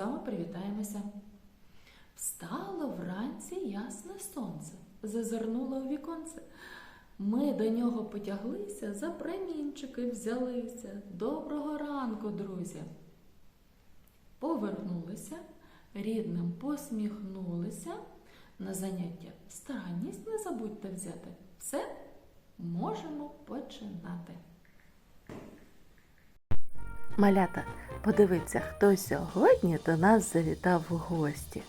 вами привітаємося. Встало вранці ясне сонце, зазирнуло у віконце. Ми до нього потяглися, за промінчики взялися. Доброго ранку, друзі. Повернулися, рідним посміхнулися. На заняття старанність не забудьте взяти. Все можемо починати. Малята, подивіться, хто сьогодні до нас завітав в гості.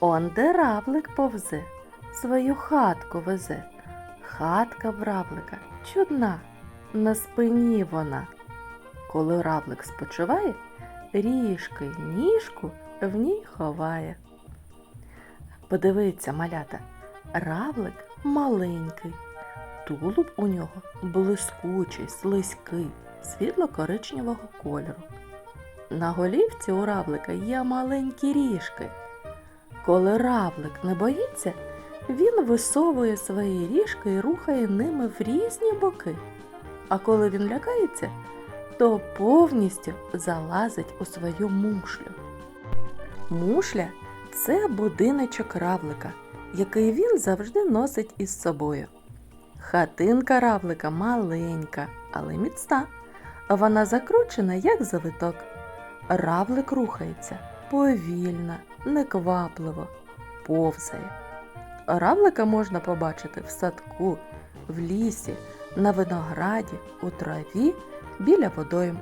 Он де равлик повзе, свою хатку везе. Хатка в равлика чудна, на спині вона. Коли равлик спочиває, ріжки ніжку в ній ховає. Подивіться, малята, равлик маленький, тулуб у нього блискучий, слизький, світло-коричневого кольору. На голівці у равлика є маленькі ріжки. Коли равлик не боїться, він висовує свої ріжки і рухає ними в різні боки. А коли він лякається, то повністю залазить у свою мушлю. Мушля це будиночок равлика, який він завжди носить із собою. Хатинка равлика маленька, але міцна. Вона закручена, як завиток. Равлик рухається повільно, неквапливо, повзає. Равлика можна побачити в садку, в лісі, на винограді, у траві, біля водойм.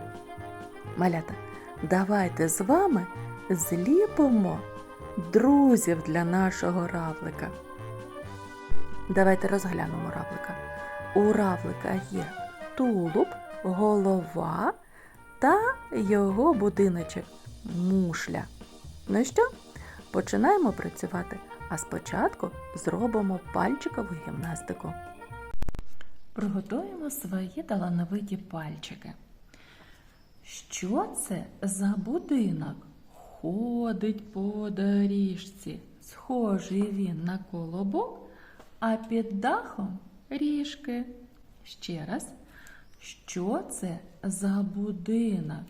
Малята, давайте з вами зліпимо друзів для нашого равлика. Давайте розглянемо равлика. У равлика є тулуб, голова та його будиночок мушля. Ну що, починаємо працювати, а спочатку зробимо пальчикову гімнастику. Приготуємо свої талановиті пальчики. Що це за будинок? Ходить по доріжці. Схожий він на колобок, а під дахом ріжки. Ще раз. Що це за будинок?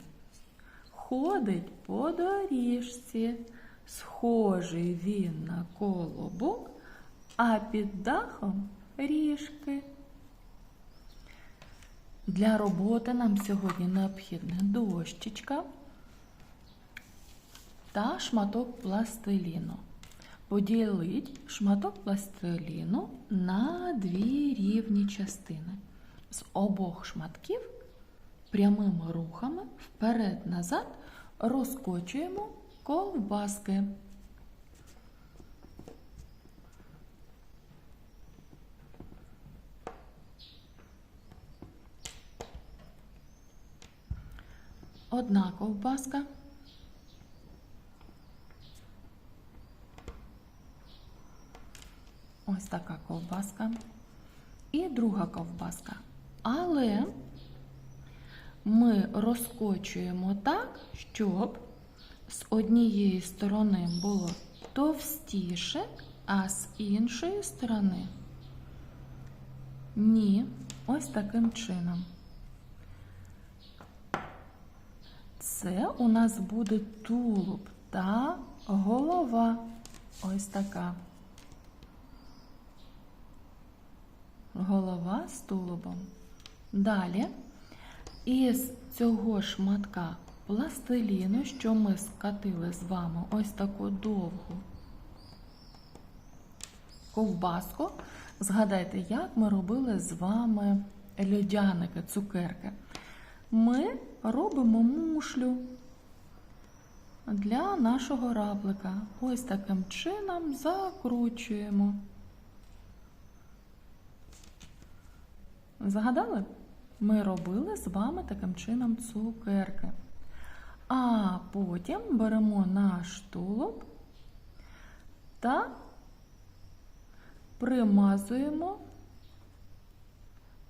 Ходить по доріжці. Схожий він на колобок, а під дахом ріжки. Для роботи нам сьогодні необхідна дощечка та шматок пластиліну. Поділіть шматок пластиліну на дві рівні частини. З обох шматків прямими рухами вперед-назад розкочуємо ковбаски. Одна ковбаска. Ось така ковбаска. І друга ковбаска. Але ми розкочуємо так, щоб з однієї сторони було товстіше, а з іншої сторони ні. Ось таким чином. Це у нас буде тулуб та голова. Ось така. Голова з тулубом. Далі із цього шматка пластиліну, що ми скатили з вами ось таку довгу ковбаску. Згадайте, як ми робили з вами льодяники, цукерки. Ми робимо мушлю для нашого раплика. Ось таким чином закручуємо. Згадали? Ми робили з вами таким чином цукерки. А потім беремо наш тулуб та примазуємо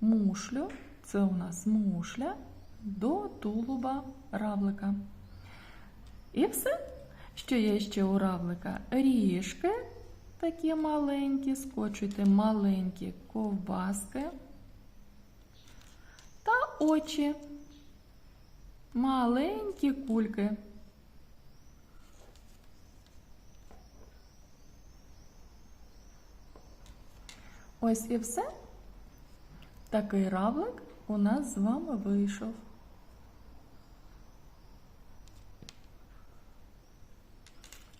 мушлю, це у нас мушля, до тулуба равлика. І все, що є ще у равлика? Ріжки такі маленькі, скочуйте маленькі ковбаски очі, маленькі кульки. Ось і все. Такий равлик у нас з вами вийшов.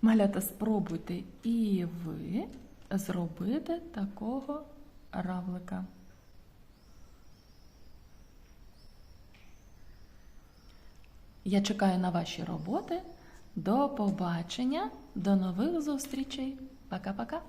Малята, спробуйте і ви зробити такого равлика. Я чекаю на ваші роботи. До побачення, до нових зустрічей. Пока-пока.